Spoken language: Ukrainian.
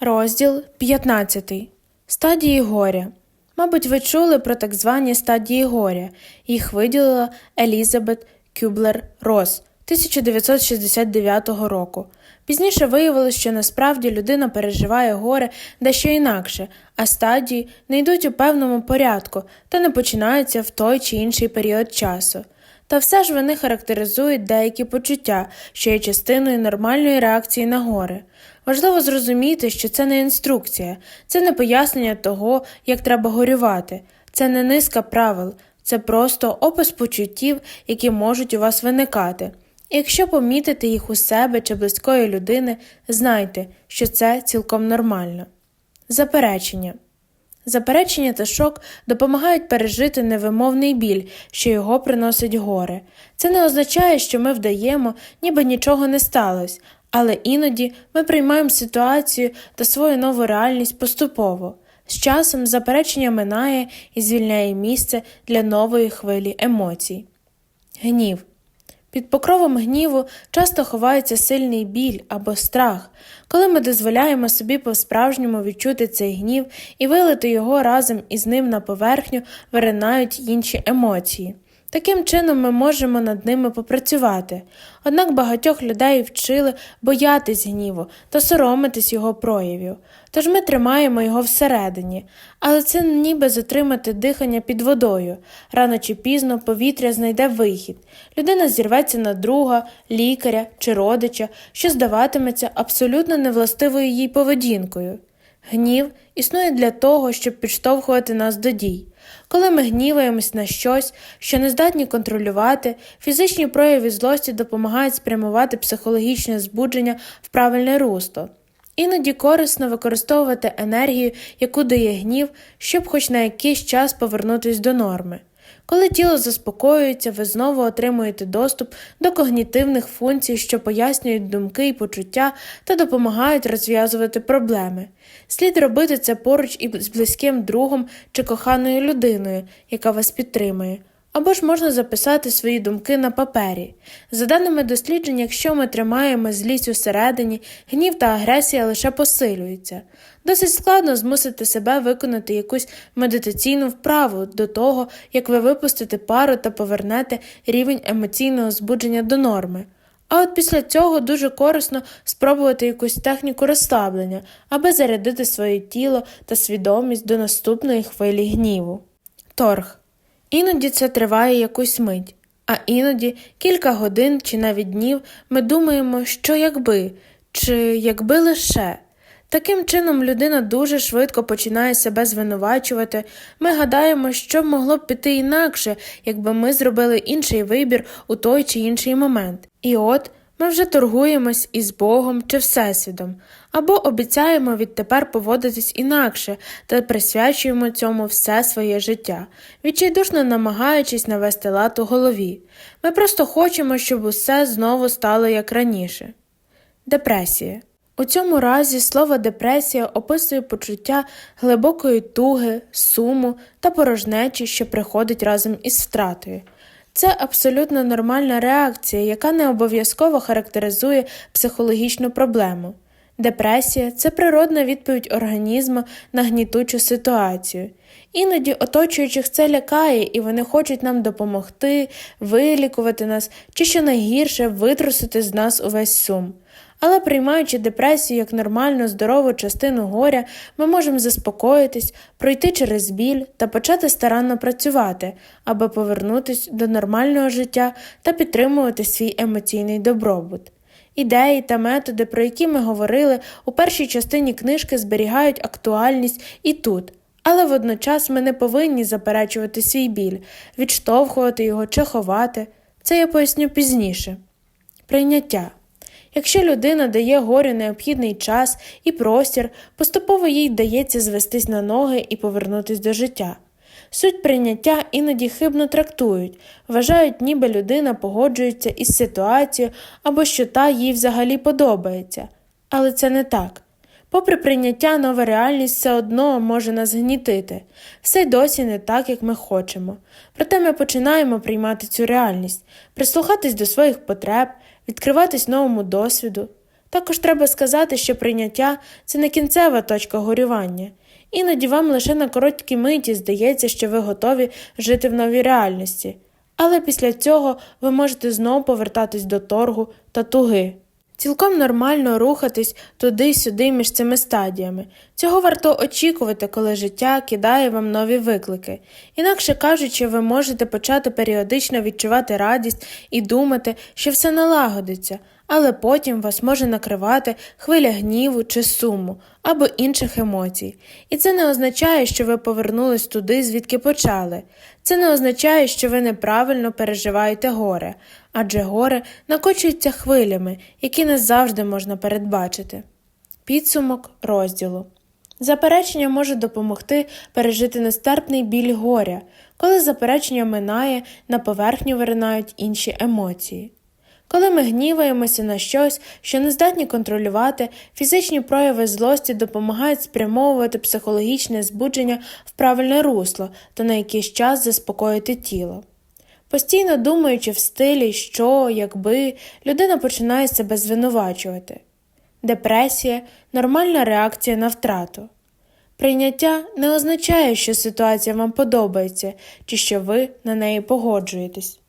Розділ 15. Стадії горя. Мабуть, ви чули про так звані стадії горя. Їх виділила Елізабет Кюблер Рос 1969 року. Пізніше виявилось, що насправді людина переживає горе дещо інакше, а стадії не йдуть у певному порядку та не починаються в той чи інший період часу. Та все ж вони характеризують деякі почуття, що є частиною нормальної реакції на горе. Важливо зрозуміти, що це не інструкція, це не пояснення того, як треба горювати, це не низка правил, це просто опис почуттів, які можуть у вас виникати. І якщо помітите їх у себе чи близької людини, знайте, що це цілком нормально. Заперечення. Заперечення та шок допомагають пережити невимовний біль, що його приносить горе. Це не означає, що ми вдаємо, ніби нічого не сталося, але іноді ми приймаємо ситуацію та свою нову реальність поступово. З часом заперечення минає і звільняє місце для нової хвилі емоцій. Гнів. Під покровом гніву часто ховається сильний біль або страх, коли ми дозволяємо собі по-справжньому відчути цей гнів і вилити його разом із ним на поверхню, виринають інші емоції. Таким чином ми можемо над ними попрацювати. Однак багатьох людей вчили боятись гніву та соромитись його проявів, тож ми тримаємо його всередині, але це ніби затримати дихання під водою. Рано чи пізно повітря знайде вихід. Людина зірветься на друга, лікаря чи родича, що здаватиметься абсолютно невластивою їй поведінкою. Гнів існує для того, щоб підштовхувати нас до дій. Коли ми гніваємось на щось, що не здатні контролювати, фізичні прояви злості допомагають спрямувати психологічне збудження в правильне русло. Іноді корисно використовувати енергію, яку дає гнів, щоб хоч на якийсь час повернутися до норми. Коли тіло заспокоюється, ви знову отримуєте доступ до когнітивних функцій, що пояснюють думки і почуття та допомагають розв'язувати проблеми. Слід робити це поруч із близьким другом чи коханою людиною, яка вас підтримує. Або ж можна записати свої думки на папері. За даними досліджень, якщо ми тримаємо злість усередині, гнів та агресія лише посилюються. Досить складно змусити себе виконати якусь медитаційну вправу до того, як ви випустите пару та повернете рівень емоційного збудження до норми. А от після цього дуже корисно спробувати якусь техніку розслаблення, аби зарядити своє тіло та свідомість до наступної хвилі гніву. Торг. Іноді це триває якусь мить, а іноді кілька годин чи навіть днів ми думаємо, що якби, чи якби лише. Таким чином людина дуже швидко починає себе звинувачувати. Ми гадаємо, що могло б піти інакше, якби ми зробили інший вибір у той чи інший момент. І от ми вже торгуємось із Богом чи Всесвідом, або обіцяємо відтепер поводитись інакше та присвячуємо цьому все своє життя, відчайдушно намагаючись навести лад у голові. Ми просто хочемо, щоб усе знову стало як раніше. Депресія. У цьому разі слово депресія описує почуття глибокої туги, суму та порожнечі, що приходить разом із втратою. Це абсолютно нормальна реакція, яка не обов'язково характеризує психологічну проблему. Депресія це природна відповідь організму на гнітучу ситуацію. Іноді оточуючих це лякає, і вони хочуть нам допомогти, вилікувати нас чи, що найгірше, витрусити з нас увесь сум. Але приймаючи депресію як нормальну здорову частину горя, ми можемо заспокоїтись, пройти через біль та почати старанно працювати, аби повернутися до нормального життя та підтримувати свій емоційний добробут. Ідеї та методи, про які ми говорили у першій частині книжки, зберігають актуальність і тут, але водночас ми не повинні заперечувати свій біль, відштовхувати його чи ховати. Це я поясню пізніше. Прийняття. Якщо людина дає горю необхідний час і простір, поступово їй вдається звестись на ноги і повернутись до життя. Суть прийняття іноді хибно трактують, вважають, ніби людина погоджується із ситуацією або що та їй взагалі подобається. Але це не так. Попри прийняття, нова реальність все одно може нас гнітити, все досі не так, як ми хочемо. Проте ми починаємо приймати цю реальність, прислухатись до своїх потреб, відкриватись новому досвіду. Також треба сказати, що прийняття це не кінцева точка горювання. Іноді вам лише на короткій миті здається, що ви готові жити в новій реальності, але після цього ви можете знову повертатись до торгу та туги. Цілком нормально рухатись туди-сюди між цими стадіями. Цього варто очікувати, коли життя кидає вам нові виклики. Інакше кажучи, ви можете почати періодично відчувати радість і думати, що все налагодиться, але потім вас може накривати хвиля гніву чи суму або інших емоцій. І це не означає, що ви повернулись туди, звідки почали. Це не означає, що ви неправильно переживаєте горе, адже горе накочується хвилями, які не завжди можна передбачити. Підсумок розділу. Заперечення може допомогти пережити нестерпний біль горя. Коли заперечення минає, на поверхню виринають інші емоції. Коли ми гніваємося на щось, що не здатні контролювати, фізичні прояви злості допомагають спрямовувати психологічне збудження в правильне русло та на якийсь час заспокоїти тіло. Постійно думаючи в стилі, що, якби, людина починає себе звинувачувати. Депресія нормальна реакція на втрату. Прийняття не означає, що ситуація вам подобається чи що ви на неї погоджуєтесь.